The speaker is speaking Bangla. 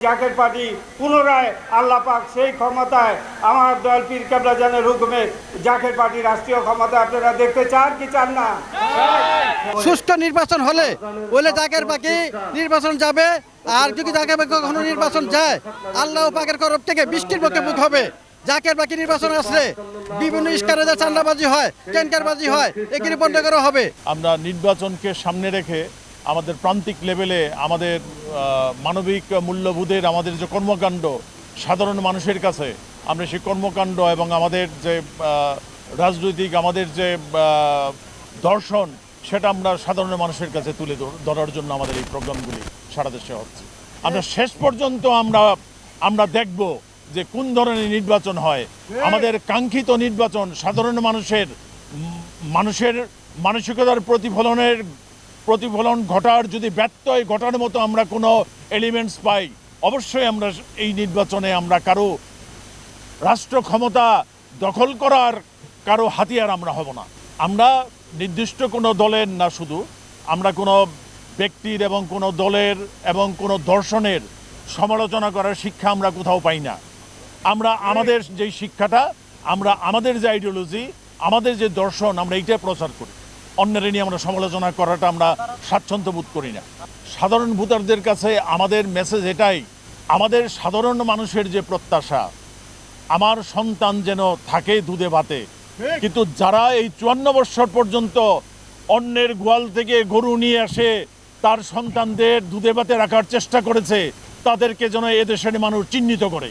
জাকের পার্টি পুনরায় আল্লাহ পাক সেই ক্ষমতায় আমার দয়াল পীর কেবলা জানের হুকুমে জাকের পার্টি রাষ্ট্রীয় ক্ষমতা আপনারা দেখতে চান কি চান না? সুষ্ঠু নির্বাচন হলে বলে জাকের পাখি নির্বাচন যাবে আর যদি জাকের পাখি কখনো নির্বাচন যায় আল্লাহ পাকের তরফ থেকে বৃষ্টির পক্ষে মুখ হবে। জাকের পাখি নির্বাচন আসলে বিভিন্ন স্কারে যে চান্দাবাজি হয় টেন্কারবাজি হয় এগুলি বন্ধ করা হবে। আমরা নির্বাচনকে সামনে রেখে আমাদের প্রান্তিক লেভেলে আমাদের মানবিক মূল্যবোধের আমাদের যে কর্মকাণ্ড সাধারণ মানুষের কাছে আমরা সেই কর্মকাণ্ড এবং আমাদের যে রাজনৈতিক আমাদের যে দর্শন সেটা আমরা সাধারণ মানুষের কাছে তুলে ধরার জন্য আমাদের এই প্রোগ্রামগুলি সারা দেশে হচ্ছে। আমরা শেষ পর্যন্ত আমরা আমরা দেখব যে কোন ধরনের নির্বাচন হয়। আমাদের কাঙ্ক্ষিত নির্বাচন সাধারণ মানুষের মানুষের মানসিকতার প্রতিফলনের প্রতিফলন ঘটার যদি ব্যত্যয় ঘটার মতো আমরা কোনো এলিমেন্টস পাই, অবশ্যই আমরা এই নির্বাচনে আমরা কারও রাষ্ট্র ক্ষমতা দখল করার কারও হাতিয়ার আমরা হব না। আমরা নির্দিষ্ট কোনো দলের না শুধু, আমরা কোনো ব্যক্তির এবং কোনো দলের এবং কোনো দর্শনের সমালোচনা করার শিক্ষা আমরা কোথাও পাই না। আমরা আমাদের যে শিক্ষাটা, আমরা আমাদের যে আইডিওলজি আমাদের যে দর্শন, আমরা এইটাই প্রচার করি। অন্যের নিয়ে আমরা সমালোচনা করাটা আমরা স্বাচ্ছন্দ্য বোধ করি না। সাধারণ ভোটারদের কাছে আমাদের মেসেজ এটাই, আমাদের সাধারণ মানুষের যে প্রত্যাশা, আমার সন্তান যেন থাকে দুধে ভাতে, কিন্তু যারা এই চুয়ান্ন বৎসর পর্যন্ত অন্যের গোয়াল থেকে গরু নিয়ে আসে তার সন্তানদের দুধে ভাতে রাখার চেষ্টা করেছে, তাদেরকে যেন এদেশের মানুষ চিহ্নিত করে।